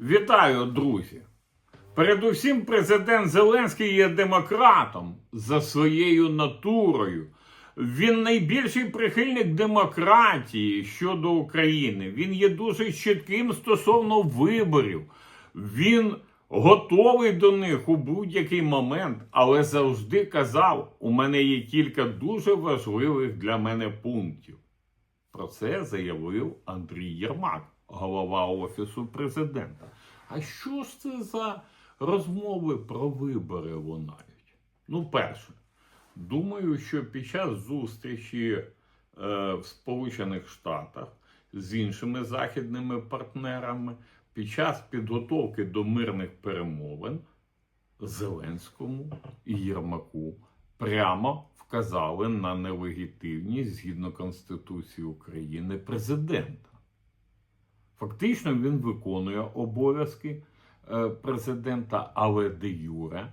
Вітаю, друзі! Передусім, президент Зеленський є демократом за своєю натурою. Він найбільший прихильник демократії щодо України. Він є дуже чітким стосовно виборів. Він готовий до них у будь-який момент, але завжди казав: у мене є кілька дуже важливих для мене пунктів. Про це заявив Андрій Єрмак, голова Офісу президента. А що ж це за розмови про вибори лунають? Ну, перше, думаю, що під час зустрічі е, в Сполучених Штатах з іншими західними партнерами, під час підготовки до мирних перемовин Зеленському і Єрмаку прямо вказали на нелегітимність згідно Конституції України президента. Фактично він виконує обов'язки е, президента, але де юре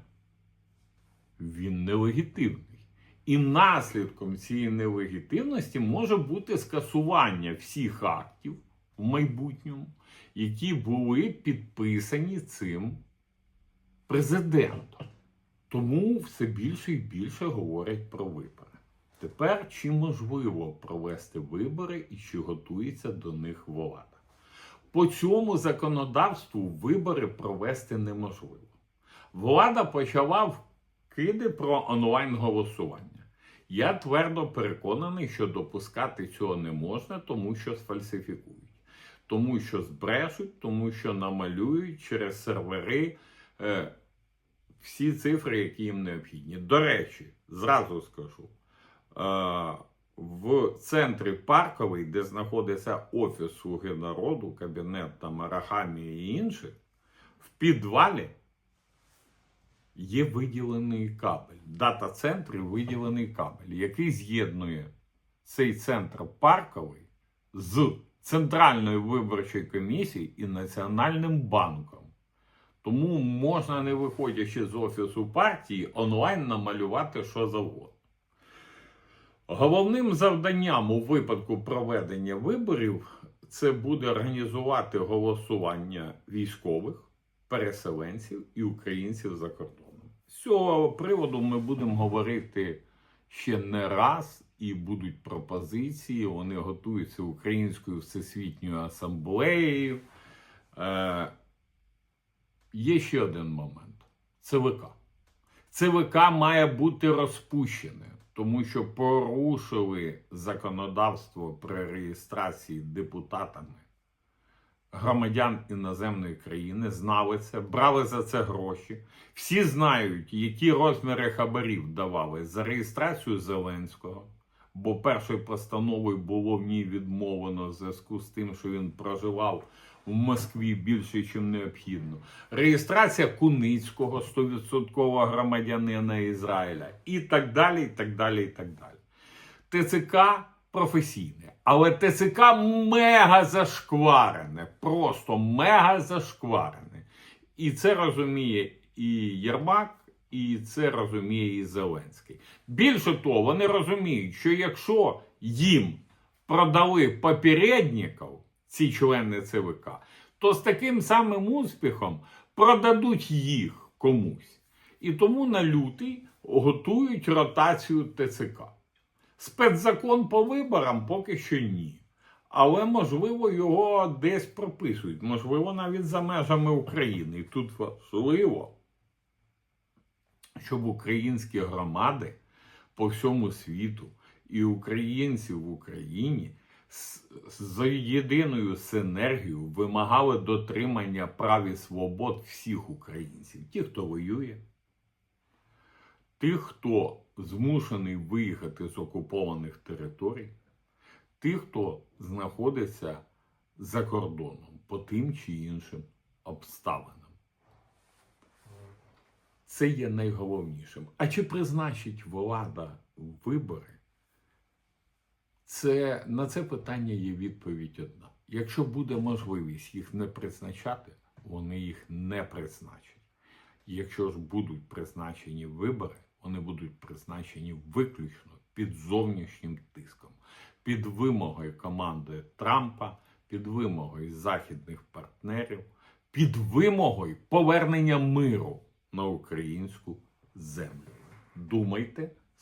він нелегітимний. І наслідком цієї нелегітимності може бути скасування всіх актів в майбутньому, які були підписані цим президентом. Тому все більше і більше говорять про вибори. Тепер чи можливо провести вибори і чи готується до них влада? По цьому законодавству вибори провести неможливо. Влада почала вкиди про онлайн-голосування. Я твердо переконаний, що допускати цього не можна, тому що сфальсифікують, тому що збрешуть, тому що намалюють через сервери е, всі цифри, які їм необхідні. До речі, зразу скажу. Е, в центрі Парковий, де знаходиться Офіс Слуги народу, кабінет там Арахамі і інших, в підвалі є виділений кабель. Дата-центрі виділений кабель, який з'єднує цей центр Парковий з Центральною виборчою комісією і Національним банком. Тому можна, не виходячи з офісу партії, онлайн намалювати що завгодно. Головним завданням у випадку проведення виборів це буде організувати голосування військових, переселенців і українців за кордоном. З цього приводу ми будемо говорити ще не раз, і будуть пропозиції. Вони готуються Українською всесвітньою асамблеєю. Е, є ще один момент: ЦВК. ЦВК має бути розпущене, тому що порушили законодавство при реєстрації депутатами громадян іноземної країни, знали це, брали за це гроші. Всі знають, які розміри хабарів давали за реєстрацію Зеленського. Бо першою постановою було в ній відмовлено в зв'язку з тим, що він проживав в Москві більше, ніж необхідно. Реєстрація Куницького 100% громадянина Ізраїля і так далі. і так далі, і так далі. ТЦК професійне, але ТЦК мега зашкварене, просто мега зашкварене. І це розуміє і Єрмак, і це розуміє і Зеленський. Більше того, вони розуміють, що якщо їм продали попередників, ці члени ЦВК, то з таким самим успіхом продадуть їх комусь. І тому на лютий готують ротацію ТЦК. Спецзакон по виборам поки що ні. Але, можливо, його десь прописують, можливо, навіть за межами України. І тут важливо, щоб українські громади по всьому світу і українці в Україні з єдиною синергією вимагали дотримання прав і свобод всіх українців, ті, хто воює, тих, хто змушений виїхати з окупованих територій, тих, хто знаходиться за кордоном по тим чи іншим обставинам. Це є найголовнішим. А чи призначить влада вибори? Це, на це питання є відповідь одна. Якщо буде можливість їх не призначати, вони їх не призначать. Якщо ж будуть призначені вибори, вони будуть призначені виключно під зовнішнім тиском, під вимогою команди Трампа, під вимогою західних партнерів, під вимогою повернення миру на українську землю. Думайте,